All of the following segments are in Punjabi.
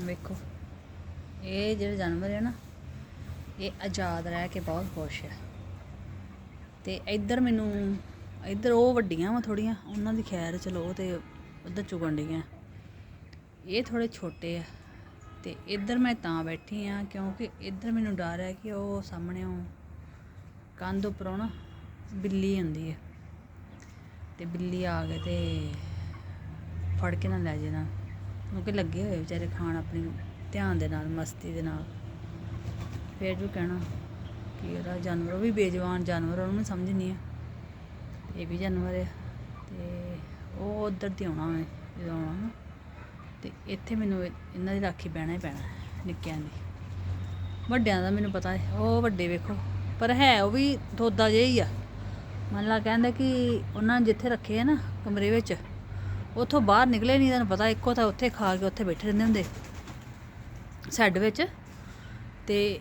ਵੇਖੋ। ਇਹ ਜਿਹੜੇ ਜਾਨਵਰ ਹੈ ਨਾ, ਇਹ ਆਜ਼ਾਦ ਰਹਿ ਕੇ ਬਹੁਤ ਖੁਸ਼ ਹੈ ਤੇ ਇੱਧਰ ਮੈਨੂੰ, ਇੱਧਰ ਉਹ ਵੱਡੀਆਂ ਵਾ ਥੋੜੀਆਂ ਉਹਨਾਂ ਦੀ ਖੈਰ ਚਲੋ ਉਹ ਤੇ ਉੱਧਰ ਚੁਗਣ ਡੀਆਂ ਇਹ ਥੋੜੇ ਛੋਟੇ ਆ। ਤੇ ਇੱਧਰ ਮੈਂ ਤਾਂ ਬੈਠੀ ਆ, ਕਿਉਂਕਿ ਇੱਧਰ ਮੈਨੂੰ ਡਰ ਹੈ ਕਿ ਉਹ ਸਾਹਮਣੇ ਉਹ ਕੰਧ ਉੱਪਰੋਂ ਨਾ ਬਿੱਲੀ ਆਉਂਦੀ ਹੈ ਤੇ ਬਿੱਲੀ ਆ ਕੇ ਤੇ ਫੜ ਕੇ ਨਾ ਲੈ ਜਾਣਾ ਕਿਉਂਕਿ ਲੱਗੇ ਹੋਏ ਵਿਚਾਰੇ ਖਾਣ ਆਪਣੀ ਧਿਆਨ ਦੇ ਨਾਲ, ਮਸਤੀ ਦੇ ਨਾਲ। ਫਿਰ ਵੀ ਕਹਿਣਾ ਕਿ ਇਹਦਾ ਜਾਨਵਰ, ਉਹ ਵੀ ਬੇਜਵਾਨ ਜਾਨਵਰ ਉਹਨੂੰ ਸਮਝ ਨਹੀਂ ਆ। ਇਹ ਵੀ ਜਾਨਵਰ ਹੈ ਤੇ ਉਹ ਉਧਰ ਦੀ ਆਉਣਾ ਉਹਨੇ ਜਦੋਂ ਆਉਣਾ ਤੇ ਇੱਥੇ ਮੈਨੂੰ ਇਹਨਾਂ ਦੀ ਰਾਖੀ ਬਹਿਣਾ ਹੀ ਪੈਣਾ ਨਿੱਕਿਆਂ ਦੀ। ਵੱਡਿਆਂ ਦਾ ਮੈਨੂੰ ਪਤਾ ਹੈ, ਉਹ ਵੱਡੇ ਵੇਖੋ, ਪਰ ਹੈ ਉਹ ਵੀ ਥੋਦਾ ਜਿਹਾ ਹੀ ਆ। ਮੰਨ ਲਾ ਕਹਿੰਦਾ ਕਿ ਉਹਨਾਂ ਨੇ ਜਿੱਥੇ ਰੱਖੇ ਆ ਨਾ ਕਮਰੇ ਵਿੱਚ ਉੱਥੋਂ ਬਾਹਰ ਨਿਕਲੇ ਨਹੀਂ ਤੁਹਾਨੂੰ ਪਤਾ ਇੱਕੋ ਤਾਂ ਉੱਥੇ ਖਾ ਕੇ ਉੱਥੇ ਬੈਠੇ ਰਹਿੰਦੇ ਹੁੰਦੇ। ਸੈੱਡ ਵਿੱਚ। ਤੇ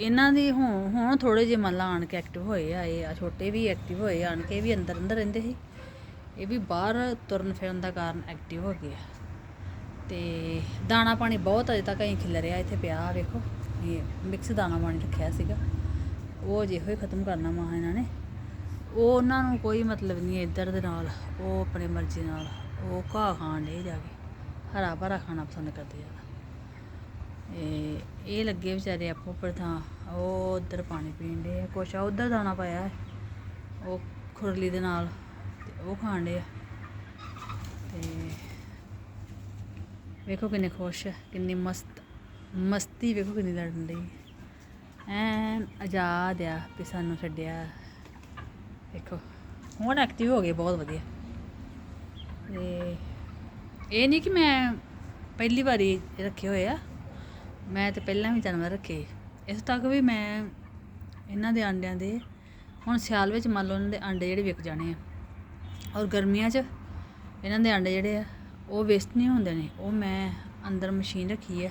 ਇਹਨਾਂ ਦੀ ਹੁਣ ਹੁਣ ਥੋੜੇ ਜਿਹੇ ਮੰਨ ਲਾ ਆਣ ਕੇ ਐਕਟਿਵ ਹੋਏ ਆ, ਇਹ ਆ ਛੋਟੇ ਵੀ ਐਕਟਿਵ ਹੋਏ ਆਣ ਕੇ ਇਹ ਵੀ ਅੰਦਰ ਅੰਦਰ ਰਹਿੰਦੇ ਸੀ। ਇਹ ਵੀ ਬਾਹਰ ਤੁਰਨ ਫਿਰਨ ਦਾ ਕਾਰਨ ਐਕਟਿਵ ਹੋ ਗਏ ਆ। ਤੇ ਦਾਣਾ ਪਾਣੀ ਬਹੁਤ ਅਜੇ ਤੱਕ ਅਸੀਂ ਖਿਲ ਰਿਹਾ ਇੱਥੇ ਪਿਆ ਵੇਖੋ। ਇਹ ਮਿਕਸ ਦਾਣਾ ਪਾਣੀ ਰੱਖਿਆ ਸੀਗਾ। ਉਹ ਜਿਹੋ ਹੀ ਖਤਮ ਕਰਨਾ ਮਾ ਇਹਨਾਂ ਨੇ। ਉਹ ਉਹਨਾਂ ਨੂੰ ਕੋਈ ਮਤਲਬ ਨਹੀਂ ਇੱਧਰ ਦੇ ਨਾਲ, ਉਹ ਆਪਣੇ ਮਰਜ਼ੀ ਨਾਲ। ਉਹ ਘਾਹ ਖਾਣ ਦੇ ਜਾ ਕੇ। ਹਰਾ ਭਰਾ ਖਾਣਾ ਪਸੰਦ ਕਰਦੇ ਜ਼ਿਆਦਾ ਇਹ ਇਹ ਲੱਗੇ ਵਿਚਾਰੇ ਆਪੋ ਉੱਪਰ ਥਾਂ, ਉਹ ਉਧਰ ਪਾਣੀ ਪੀਣ ਦੇ ਕੁਛ ਆ, ਉਧਰ ਦਾਣਾ ਪਾਇਆ ਉਹ ਖੁਰਲੀ ਦੇ ਨਾਲ ਉਹ ਖਾਣ ਦੇ ਆ। ਤੇ ਵੇਖੋ ਕਿੰਨੇ ਖੁਸ਼ ਹੈ ਕਿੰਨੀ ਮਸਤ, ਮਸਤੀ ਵੇਖੋ ਕਿੰਨੀ ਲੜਨ ਲਈ ਐਨ ਆਜ਼ਾਦ ਆ ਵੀ ਸਾਨੂੰ ਛੱਡਿਆ। ਵੇਖੋ, ਹੁਣ ਐਕਟਿਵ ਹੋ ਗਏ, ਬਹੁਤ ਵਧੀਆ। ਤੇ ਇਹ ਨਹੀਂ ਕਿ ਮੈਂ ਪਹਿਲੀ ਵਾਰੀ ਰੱਖੇ ਹੋਏ ਆ। ਮੈਂ ਤੇ ਪਹਿਲਾਂ ਵੀ ਜਾਨਵਰ ਰੱਖੇ। ਇਸ ਤੱਕ ਵੀ ਮੈਂ ਇਹਨਾਂ ਦੇ ਆਂਡਿਆਂ ਦੇ, ਹੁਣ ਸਿਆਲ ਵਿੱਚ ਮੰਨ ਲਓ ਇਹਨਾਂ ਦੇ ਆਂਡੇ ਜਿਹੜੇ ਵਿਕ ਜਾਣੇ ਆ। ਔਰ ਗਰਮੀਆਂ 'ਚ ਇਹਨਾਂ ਦੇ ਆਂਡੇ ਜਿਹੜੇ ਆ, ਉਹ ਵੇਸਟ ਨਹੀਂ ਹੁੰਦੇ ਨੇ। ਉਹ ਮੈਂ ਅੰਦਰ ਮਸ਼ੀਨ ਰੱਖੀ ਆ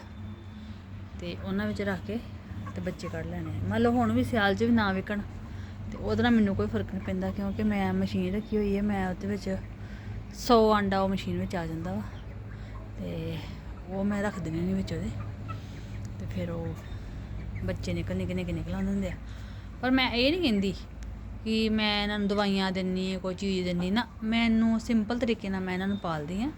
ਤੇ ਉਹਨਾਂ ਵਿੱਚ ਰੱਖ ਕੇ ਤੇ ਬੱਚੇ ਕੱਢ ਲੈਣੇ ਮੰਨ ਲਓ ਹੁਣ ਵੀ ਸਿਆਲ 'ਚ ਵੀ ਨਾ ਵਿਕਣ, ਤੇ ਉਹਦੇ ਨਾਲ ਮੈਨੂੰ ਕੋਈ ਫ਼ਰਕ ਨਹੀਂ ਪੈਂਦਾ ਕਿਉਂਕਿ ਮੈਂ ਮਸ਼ੀਨ ਰੱਖੀ ਹੋਈ ਹੈ ਮੈਂ ਉਹਦੇ ਵਿੱਚ 100 ਆਂਡਾ ਉਹ ਮਸ਼ੀਨ ਵਿੱਚ ਆ ਜਾਂਦਾ ਵਾ। ਤੇ ਉਹ ਮੈਂ ਰੱਖ ਦਿੰਦੀ ਨਹੀਂ ਵਿੱਚ ਉਹਦੇ। ਤੇ ਫਿਰ ਉਹ ਬੱਚੇ ਨਿਕਲ ਨਿਕਲ ਨਿਕਲ ਨਿਕਲ ਆਉਂਦੇ ਹੁੰਦੇ ਆ। ਪਰ ਮੈਂ ਇਹ ਨਹੀਂ ਕਹਿੰਦੀ ਕਿ ਮੈਂ ਇਹਨਾਂ ਨੂੰ ਦਵਾਈਆਂ ਦਿੰਨੀ ਕੋਈ ਚੀਜ਼ ਦਿੰਨੀ। ਨਾ, ਮੈਨੂੰ ਸਿੰਪਲ ਤਰੀਕੇ ਨਾਲ ਮੈਂ ਇਹਨਾਂ ਨੂੰ ਪਾਲਦੀ ਆ।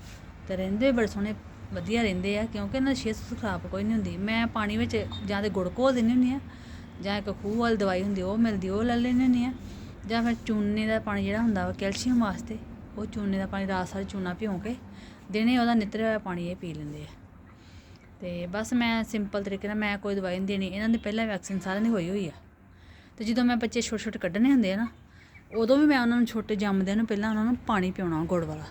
ਤੇ ਰਹਿੰਦੇ ਬੜੇ ਸੋਹਣੇ, ਵਧੀਆ ਰਹਿੰਦੇ ਆ, ਕਿਉਂਕਿ ਇਹਨਾਂ ਦੀ ਸਿਹਤ ਖਰਾਬ ਕੋਈ ਨਹੀਂ ਹੁੰਦੀ। ਮੈਂ ਪਾਣੀ ਵਿੱਚ ਜਾਂ ਤੇ ਗੁੜ ਘੋਲ ਦਿੰਦੀ ਹੁੰਦੀ ਆ, ਜਾਂ ਇੱਕ ਖੂਹ ਵਾਲੀ ਦਵਾਈ ਹੁੰਦੀ ਉਹ ਮਿਲਦੀ ਉਹ ਲੈ ਲੈਂਦੀ ਹੁੰਦੀ ਆ। ਜਾਂ ਫਿਰ ਚੂਨੇ ਦਾ ਪਾਣੀ ਜਿਹੜਾ ਹੁੰਦਾ ਵਾ, ਕੈਲਸ਼ੀਅਮ ਵਾਸਤੇ। ਉਹ ਚੂਨੇ ਦਾ ਪਾਣੀ ਰਾਤ ਸਾਰੀ ਚੂਨਾ ਭਿਉਂ ਕੇ ਦਿਨੇ ਉਹਦਾ ਨਿਤਰਿਆ ਹੋਇਆ ਪਾਣੀ ਇਹ ਪੀ ਲੈਂਦੇ ਆ। ਤੇ ਬਸ ਮੈਂ ਸਿੰਪਲ ਤਰੀਕੇ ਨਾਲ ਮੈਂ ਕੋਈ ਦਵਾਈ ਨਹੀਂ ਦੇਣੀ, ਇਹਨਾਂ ਦੀ ਪਹਿਲਾਂ ਵੈਕਸੀਨ ਸਾਰਿਆਂ ਦੀ ਹੋਈ ਹੋਈ ਆ। ਤੇ ਜਦੋਂ ਮੈਂ ਬੱਚੇ ਛੋਟੇ ਛੋਟੇ ਕੱਢਣੇ ਹੁੰਦੇ ਆ ਨਾ, ਉਦੋਂ ਵੀ ਮੈਂ ਉਹਨਾਂ ਨੂੰ ਛੋਟੇ ਜੰਮਦਿਆਂ ਨੂੰ ਪਹਿਲਾਂ ਉਹਨਾਂ ਨੂੰ ਪਾਣੀ ਪਿਉਣਾ ਗੁੜ ਵਾਲਾ।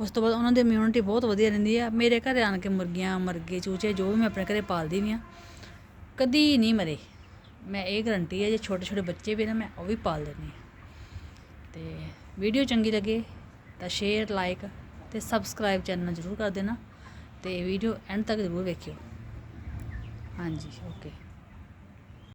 ਉਸ ਤੋਂ ਬਾਅਦ ਉਹਨਾਂ ਦੀ ਇਮਿਊਨਿਟੀ ਬਹੁਤ ਵਧੀਆ ਰਹਿੰਦੀ ਆ। ਮੇਰੇ ਘਰ ਆਣ ਕੇ ਮੁਰਗੀਆਂ, ਮਰਗੇ, ਚੂਚੇ ਜੋ ਵੀ ਮੈਂ ਆਪਣੇ ਘਰੇ ਪਾਲਦੀ ਵੀ ਆ, ਕਦੀ ਨਹੀਂ ਮਰੇ। ਮੈਂ ਇਹ ਗਰੰਟੀ ਹੈ ਜੇ ਛੋਟੇ ਛੋਟੇ ਬੱਚੇ ਵੀ ਨਾ, ਮੈਂ ਉਹ ਵੀ ਪਾਲ ਦਿੰਦੀ ਹਾਂ ਤੇ ਵੀਡੀਓ ਚੰਗੀ ਲੱਗੇ ਤਾਂ ਸ਼ੇਅਰ ਲਾਈਕ ਤੇ ਸਬਸਕ੍ਰਾਈਬ ਚੈਨਲ ਜ਼ਰੂਰ ਕਰ ਦੇਣਾ ਤੇ ਵੀਡੀਓ ਐਂਡ ਤੱਕ ਜ਼ਰੂਰ ਵੇਖਿਓ। ਹਾਂਜੀ ਓਕੇ